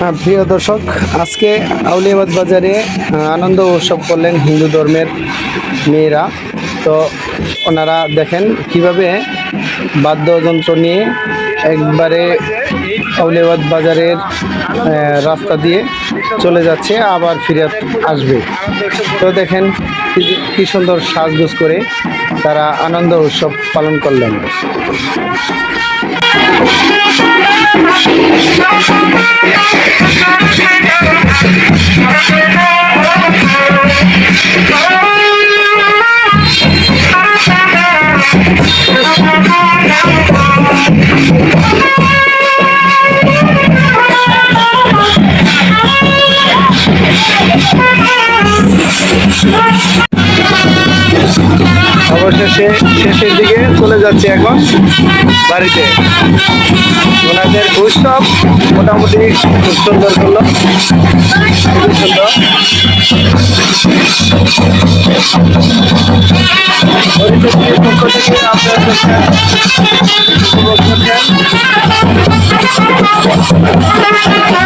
প্রিয় দর্শক, আজকে আউলিয়াবাদ বাজারে আনন্দ উৎসব করলেন হিন্দু ধর্মের মেয়েরা। তো ওনারা দেখেন কীভাবে বাদ্যযন্ত্র নিয়ে একবারে আউলিয়াবাদ বাজারের রাস্তা দিয়ে চলে যাচ্ছে, আবার ফিরে আসবে। তো দেখেন কি- কি সুন্দর সাজগোজ করে তারা আনন্দ উৎসব পালন করলেন। অবশেষে শেষের দিকে চলে যাচ্ছে এখন বাড়িতে। ওনাদের উৎসব মোটামুটি খুব সুন্দর করল। খুবই সুন্দর। হরিচন্দ্রের